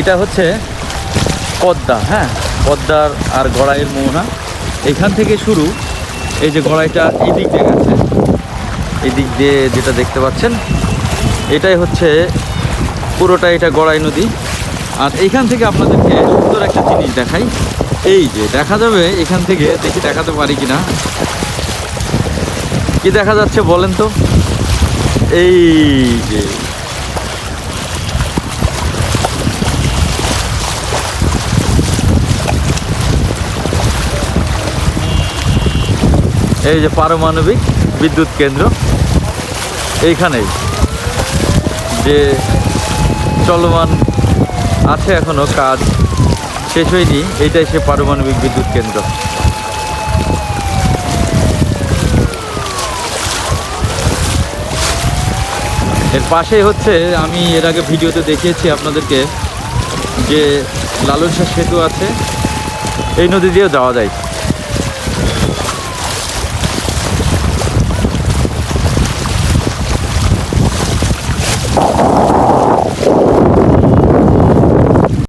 এটা হচ্ছে পদ্মা হ্যাঁ? পদ্মার আর গড়াইয়ের মোহনা এখান থেকে শুরু, এই যে গড়াইটা এই দিক দিয়ে গেছে। এই দিক দিয়ে যেটা দেখতে পাচ্ছেন, এটাই হচ্ছে পুরোটা এটা গড়াই নদী। আর এইখান থেকে আপনাদেরকে সুন্দর একটা জিনিস দেখাই। এই যে, দেখা যাবে এখান থেকে, দেখি দেখাতে পারি কি না কি দেখা যাচ্ছে বলেন তো? এই যে এই যে পারমাণবিক বিদ্যুৎ কেন্দ্র। এইখানেই যে চলমান আছে এখনও কাজ, শেষ হয়নি, এইটাই সে পারমাণবিক বিদ্যুৎ কেন্দ্র। এর পাশেই হচ্ছে, আমি এর আগে ভিডিওতে দেখিয়েছি আপনাদেরকে যে শাহ সেতু আছে, এই নদী দিয়েও যাওয়া যায়। you.